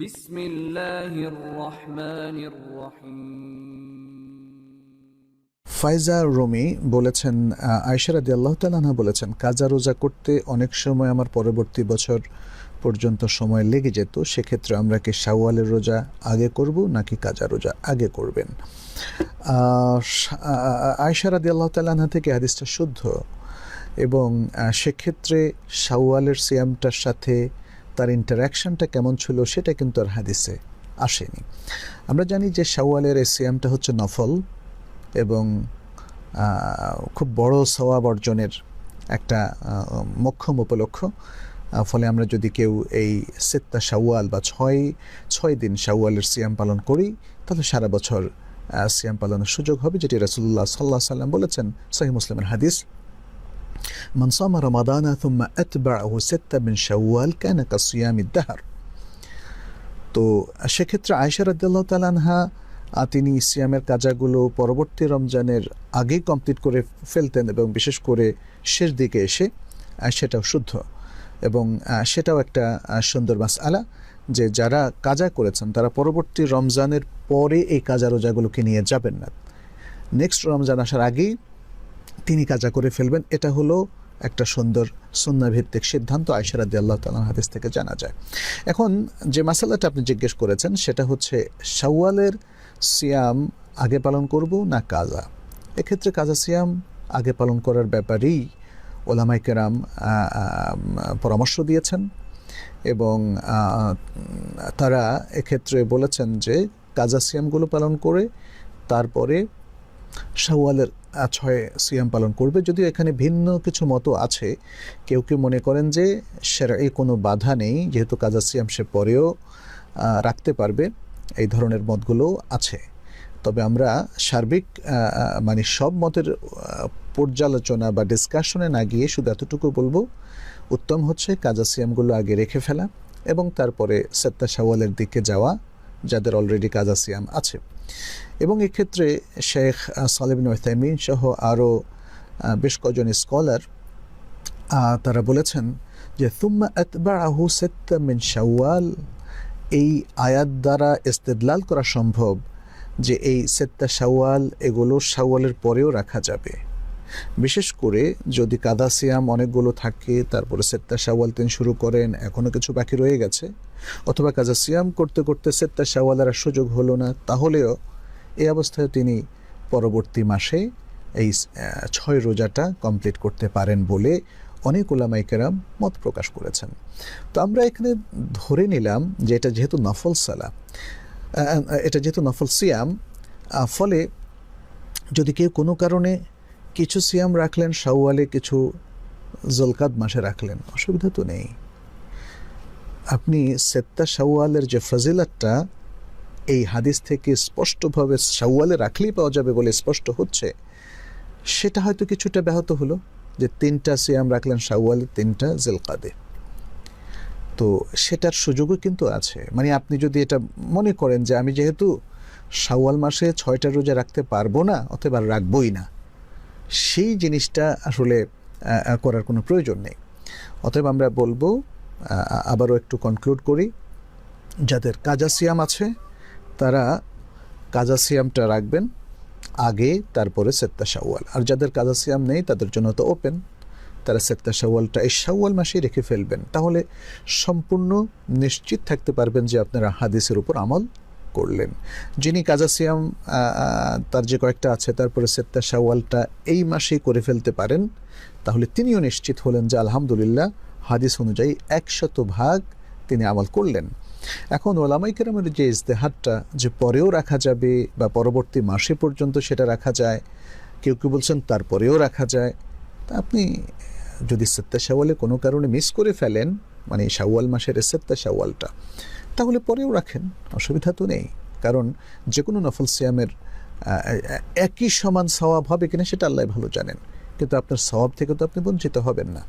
بسم الله الرحمن الرحيم ফাইজা রুমি বলেছেন আয়সা রাদি আল্লাহ তালাহা বলেছেন কাজা রোজা করতে অনেক সময় আমার পরবর্তী বছর পর্যন্ত সময় লেগে যেত সেক্ষেত্রে আমরা কি শাওয়ালের রোজা আগে করব নাকি কাজা রোজা আগে করবেন আহ, সা- আ- আয়সা রাদি আল্লাহ তালাহা থেকে হাদিসটা শুদ্ধ এবং আহ, সেক্ষেত্রে শাওয়ালের সিয়ামটার সাথে তার ইন্টারাকশনটা কেমন ছিল সেটা কিন্তু আর হাদিসে আসেনি। আমরা জানি যে শাওয়ালের এই সিয়ামটা হচ্ছে নফল এবং খুব বড় সওয়াব অর্জনের একটা মোক্ষম উপলক্ষ। ফলে আমরা যদি কেউ এই সেত্তা শাওয়াল বা ছয় ছয় দিন শাওয়ালের সিয়াম পালন করি, তাহলে সারা বছর সিয়াম পালনের সুযোগ হবে, যেটি রাসুল্লাহ সাল্লাহ সাল্লাম বলেছেন সহি মুসলিমের হাদিস। من صام رمضان ثم أتبعه ستة من شوال كان كصيام الدهر তো সেক্ষেত্রে আয়সা রাদ্দাল্লাহ তালানহা আহ, তিনি সিয়ামের কাজাগুলো পরবর্তী রমজানের আগেই কমপ্লিট করে ফেলতেন এবং বিশেষ করে শেষ দিকে এসে আহ, সেটাও শুদ্ধ এবং আহ, সেটাও একটা আহ, সুন্দর মাস আলা যে যারা কাজা করেছেন তারা পরবর্তী রমজানের পরে এই কাজা রোজাগুলোকে নিয়ে যাবেন না নেক্সট রমজান আসার আগেই তিনি কাজা করে ফেলবেন। এটা হলো একটা সুন্দর সুন্নাভিত্তিক সিদ্ধান্ত আয়সারাদি আল্লাহ তালার হাদিস থেকে জানা যায়। এখন যে মাসালাটা আপনি জিজ্ঞেস করেছেন, সেটা হচ্ছে শাওয়ালের সিয়াম আগে পালন করব না কাজা? এক্ষেত্রে কাজা সিয়াম আগে পালন করার ব্যাপারেই ওলামাই কেরাম পরামর্শ দিয়েছেন এবং তারা এক্ষেত্রে বলেছেন যে কাজা সিয়ামগুলো পালন করে তারপরে শাওয়ালের ছয় সিয়াম পালন করবে। যদিও এখানে ভিন্ন কিছু মতো আছে। কেউ কেউ মনে করেন যে সেরাই কোনো বাধা নেই, যেহেতু কাজা সিয়াম সে পরেও রাখতে পারবে। এই ধরনের মতগুলো আছে। তবে আমরা সার্বিক মানে সব মতের পর্যালোচনা বা ডিসকাশনে না গিয়ে শুধু এতটুকু বলব, উত্তম হচ্ছে কাজা সিয়ামগুলো আগে রেখে ফেলা এবং তারপরে সেত্তা সাওয়ালের দিকে যাওয়া যাদের অলরেডি কাজা সিয়াম আছে। এবং এক্ষেত্রে শেখ সালেবিন ওয়াইতামিন সহ আরও বেশ কজন স্কলার তারা বলেছেন যে তুম্মা এতবার আহু সেত্তা মিন শাওয়াল। এই আয়াত দ্বারা ইস্তেদলাল করা সম্ভব যে, এই সেত্তা শাওয়াল এগুলো শাওয়ালের পরেও রাখা যাবে। বিশেষ করে যদি কাদা সিয়াম অনেকগুলো থাকে, তারপরে সেত্তা শাওয়াল তিনি শুরু করেন এখনও কিছু বাকি রয়ে গেছে। অথবা কাজা সিয়াম করতে করতে সেত্তা শাওয়ালের সুযোগ হলো না, তাহলেও এই অবস্থায় তিনি পরবর্তী মাসে এই ছয় রোজাটা কমপ্লিট করতে পারেন বলে অনেক ওলামাই কেরাম মত প্রকাশ করেছেন। তো আমরা এখানে ধরে নিলাম যে এটা যেহেতু নফল সালা এটা যেহেতু নফল সিয়াম ফলে যদি কেউ কোনো কারণে কিছু সিয়াম রাখলেন, শাওয়ালে কিছু জলকাদ মাসে রাখলেন, অসুবিধা তো নেই। আপনি সেত্তা শাওয়ালের যে ফজিলাতটা, এই হাদিস থেকে স্পষ্টভাবে শাওয়ালে রাখলেই পাওয়া যাবে বলে স্পষ্ট হচ্ছে, সেটা হয়তো কিছুটা ব্যাহত হলো যে তিনটা সিয়াম রাখলেন শাওয়ালে, তিনটা জেলকাদে। তো সেটার সুযোগও কিন্তু আছে। মানে আপনি যদি এটা মনে করেন যে আমি যেহেতু শাওয়াল মাসে ছয়টা রোজা রাখতে পারব না, অথবা রাখবই না, সেই জিনিসটা আসলে করার কোনো প্রয়োজন নেই। অতএব আমরা বলব আবারও একটু কনক্লুড করি। যাদের কাজাসিয়াম আছে, তারা কাজাসিয়ামটা রাখবেন, আগে তারপরে সেত্তা শাওয়াল আর যাদের কাজাসিয়াম নেই, তাদের জন্য তো ওপেন তারা সেত্তা সাওয়ালটা এই সাওয়াল মাসেই রেখে ফেলবেন। তাহলে সম্পূর্ণ নিশ্চিত থাকতে পারবেন যে আপনারা হাদিসের উপর আমল করলেন। যিনি কাজা সিয়াম আহ, আহ, তার যে কয়েকটা আছে তারপরে সেত্তা শাওয়ালটা এই মাসেই করে ফেলতে পারেন তাহলে তিনিও নিশ্চিত হলেন যে আলহামদুলিল্লাহ হাদিস অনুযায়ী একশত ভাগ তিনি আমল করলেন। এখন ওলামাই কেরামের যে ইজতেহারটা যে পরেও রাখা যাবে বা পরবর্তী মাসে পর্যন্ত সেটা রাখা যায় কেউ কেউ বলছেন তারপরেও রাখা যায় তা আপনি যদি সেত্তা শাওয়ালে কোনো কারণে মিস করে ফেলেন মানে শাওয়াল মাসের সেত্তা শাওয়ালটা তাহলে পরেও রাখেন, অসুবিধা তো নেই। কারণ যে কোনো নফল সিয়ামের একই সমান স্বভাব হবে কিনা সেটা আল্লাহ ভালো জানেন। কিন্তু আপনার স্বভাব থেকে তো আপনি বঞ্চিত হবেন না।